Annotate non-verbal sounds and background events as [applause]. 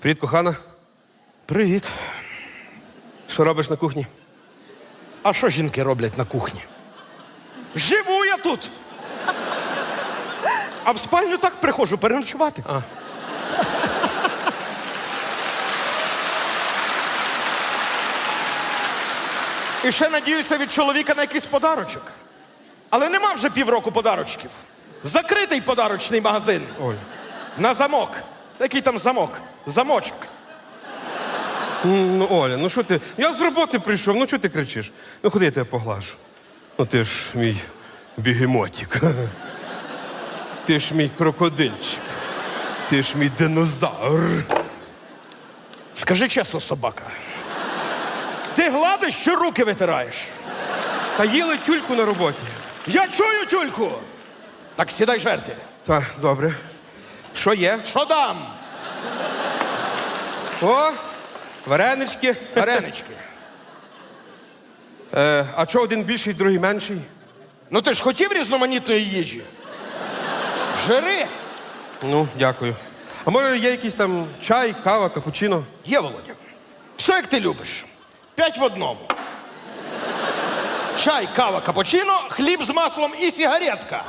Привіт, кохана. Привіт. Що робиш на кухні? А що жінки роблять на кухні? Живу я тут. А в спальню так приходжу переночувати. А. І ще надіюся від чоловіка на якийсь подарочок. Але нема вже півроку подарочків. Закритий подарочний магазин. Оль. На замок. Який там замок? Замочок. Ну, Оля, ну що ти? Я з роботи прийшов, ну чого ти кричиш? Ну ходи я тебе поглажу. Ну ти ж мій бігемотик. [laughs] Ти ж мій крокодильчик. Ти ж мій динозавр. Скажи чесно, собака. Ти гладиш чи руки витираєш? Та їли тюльку на роботі. Я чую тюльку. Так сідай жерти. Так, добре. Що є? Що дам? О, варенички. Варенички. Е, а чого один більший, другий менший? Ну ти ж хотів різноманітної їжі? Жири. Ну, дякую. А може є якийсь там чай, кава, капучино? Є, Володя. Все як ти любиш. П'ять в одному. Чай, кава, капучино, хліб з маслом і сигаретка.